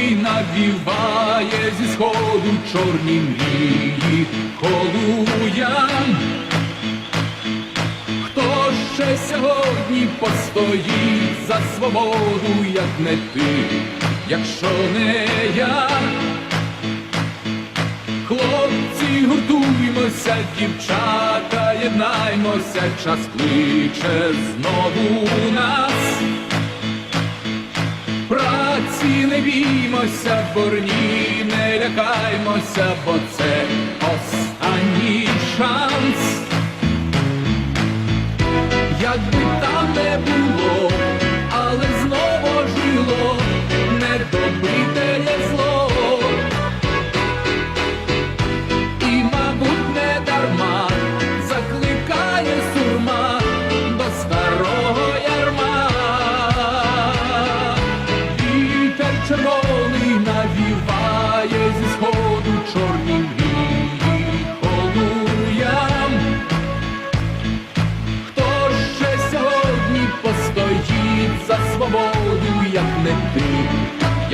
навіває зі сходу чорні мрії колуям. Хто ще сьогодні постоїть за свободу, як не ти, якщо не я? Хлопці, гуртуймося, дівчата, єднаймося, час кличе знову нас. Праці не біймося, борні не лякаймося, бо це останній шанс. Якби там не було,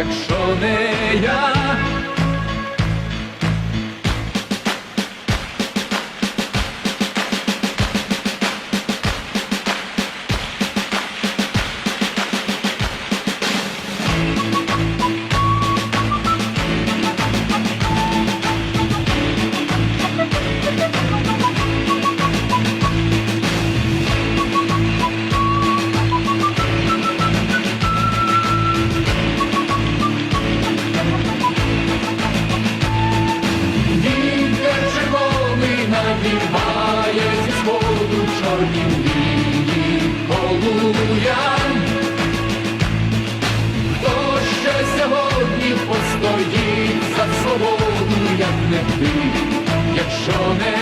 якщо не я? Навіває зі сходу чорні лінії полуям. Хто ще сьогодні постоїть за свободу, як не ти, якщо не